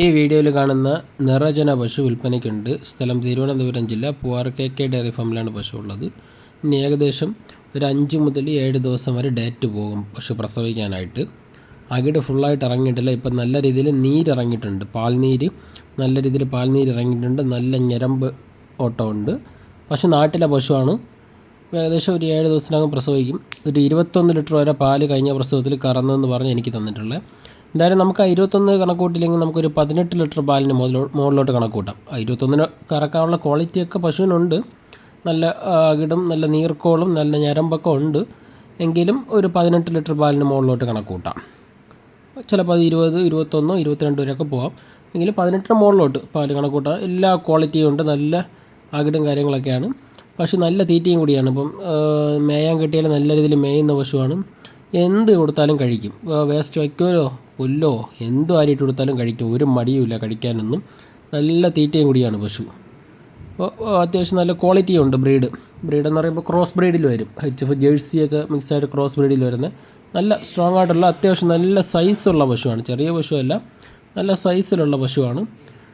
ഈ വീഡിയോയിൽ കാണുന്ന നിറജന പശു വിൽപ്പനയ്ക്കുണ്ട്. സ്ഥലം തിരുവനന്തപുരം ജില്ല. പൂവാർ കെ കെ ഡയറി ഫാമിലാണ് പശു ഉള്ളത്. ഇനി ഏകദേശം ഒരു അഞ്ച് മുതൽ ഏഴ് ദിവസം വരെ ഡേറ്റ് പോകും പശു പ്രസവിക്കാനായിട്ട്. അകിട് ഫുള്ളായിട്ട് ഇറങ്ങിയിട്ടില്ല. ഇപ്പം നല്ല രീതിയിൽ നീരിറങ്ങിയിട്ടുണ്ട് പാൽനീര് നല്ല രീതിയിൽ പാൽനീര് ഇറങ്ങിയിട്ടുണ്ട്. നല്ല ഞരമ്പ് ഓട്ടമുണ്ട്. പശു നാട്ടിലെ പശുവാണ്. ഏകദേശം ഒരു ഏഴ് ദിവസത്തിനകം പ്രസവിക്കും. ഒരു ഇരുപത്തൊന്ന് ലിറ്റർ വരെ പാൽ കഴിഞ്ഞ പ്രസവത്തിൽ കറന്നെന്ന് പറഞ്ഞ് എനിക്ക് തന്നിട്ടുള്ളത്. എന്തായാലും നമുക്ക് ഇരുപത്തൊന്ന് കണക്കൂട്ടില്ലെങ്കിൽ നമുക്കൊരു പതിനെട്ട് ലിറ്റർ പാലിന് മുതലോ മുകളിലോട്ട് കണക്കൂട്ടാം. ആ ഇരുപത്തൊന്നിന് കറക്കാനുള്ള ക്വാളിറ്റിയൊക്കെ പശുവിനുണ്ട്. നല്ല അകിടും നല്ല നീർക്കോളും നല്ല ഞരമ്പൊക്കെ ഉണ്ട്. എങ്കിലും ഒരു പതിനെട്ട് ലിറ്റർ പാലിന് മുകളിലോട്ട് കണക്കൂട്ടാം. ചിലപ്പോൾ അത് ഇരുപത് ഇരുപത്തൊന്നോ ഇരുപത്തിരണ്ട് വരെയൊക്കെ പോകാം എങ്കിലും പതിനെട്ടിന് മുകളിലോട്ട് പാൽ കണക്കൂട്ടാം. എല്ലാ ക്വാളിറ്റിയും ഉണ്ട്. നല്ല അകിടും കാര്യങ്ങളൊക്കെയാണ്. പശു നല്ല തീറ്റയും കൂടിയാണ്. ഇപ്പം മേയാൻ കിട്ടിയാൽ നല്ല രീതിയിൽ മേയുന്ന പശുവാണ്. എന്ത് കൊടുത്താലും കഴിക്കും. വേസ്റ്റ് വയ്ക്കുമല്ലോ. പുല്ലോ എന്തോ ആരിയിട്ട് കൊടുത്താലും കഴിക്കും. ഒരു മടിയുമില്ല കഴിക്കാനൊന്നും. നല്ല തീറ്റയും കൂടിയാണ് പശു. അപ്പോൾ അത്യാവശ്യം നല്ല ക്വാളിറ്റി ഉണ്ട് ബ്രീഡ് ബ്രീഡ് എന്ന് പറയുമ്പോൾ ക്രോസ് ബ്രീഡിൽ വരും. എച്ച് എഫ് ജേഴ്സിയൊക്കെ മിക്സ് ആയിട്ട് ക്രോസ് ബ്രീഡിൽ വരുന്ന നല്ല സ്ട്രോങ് ആയിട്ടുള്ള അത്യാവശ്യം നല്ല സൈസുള്ള പശുവാണ്. ചെറിയ പശുവല്ല നല്ല സൈസിലുള്ള പശുവാണ്.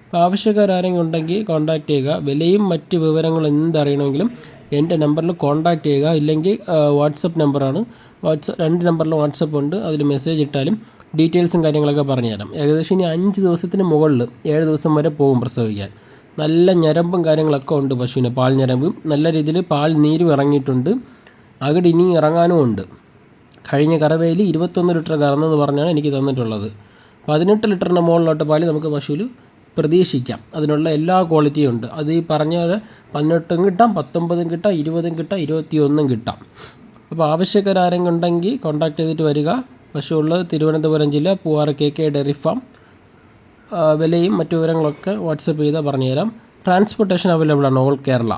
അപ്പോൾ ആവശ്യക്കാരെങ്കിലും ഉണ്ടെങ്കിൽ കോൺടാക്റ്റ് ചെയ്യുക. വിലയും മറ്റ് വിവരങ്ങളും എന്തറിയണമെങ്കിലും എന്റെ നമ്പറിൽ കോൺടാക്റ്റ് ചെയ്യുക. ഇല്ലെങ്കിൽ വാട്സപ്പ് നമ്പറാണ് വാട്സപ്പ് രണ്ട് നമ്പറിൽ വാട്സപ്പ് ഉണ്ട്. അതിൽ മെസ്സേജ് ഇട്ടാലും ഡീറ്റെയിൽസും കാര്യങ്ങളൊക്കെ പറഞ്ഞുതരാം ഏകദേശം ഇനി അഞ്ച് ദിവസത്തിന് മുകളിൽ ഏഴ് ദിവസം വരെ പോകും പ്രസവിക്കാൻ. നല്ല ഞരമ്പും കാര്യങ്ങളൊക്കെ ഉണ്ട് പശുവിന്. പാൽ ഞരമ്പും നല്ല രീതിയിൽ പാൽ നീരും ഇറങ്ങിയിട്ടുണ്ട്. അകിട് ഇനി ഇറങ്ങാനും ഉണ്ട്. കഴിഞ്ഞ കറവയിൽ ഇരുപത്തൊന്ന് ലിറ്റർ കറന്നെന്ന് പറഞ്ഞാണ് എനിക്ക് തന്നിട്ടുള്ളത്. പതിനെട്ട് ലിറ്ററിന്റെ മുകളിലോട്ട് പാൽ നമുക്ക് പശുവിൽ പ്രതീക്ഷിക്കാം. അതിനുള്ള എല്ലാ ക്വാളിറ്റിയും ഉണ്ട്. അത് ഈ പറഞ്ഞ പതിനെട്ടും കിട്ടാം പത്തൊമ്പതും കിട്ടാം ഇരുപതും കിട്ടാം ഇരുപത്തിയൊന്നും കിട്ടാം. അപ്പോൾ ആവശ്യക്കാരെങ്കിലും ഉണ്ടെങ്കിൽ കോൺടാക്ട് ചെയ്തിട്ട് വരിക. പശു ഉള്ളത് തിരുവനന്തപുരം ജില്ല Poovar K K dairy farm. വിലയും മറ്റു വിവരങ്ങളൊക്കെ വാട്സപ്പ് ചെയ്താൽ പറഞ്ഞുതരാം. ട്രാൻസ്പോർട്ടേഷൻ അവൈലബിൾ ആണ് ഓൾ കേരള.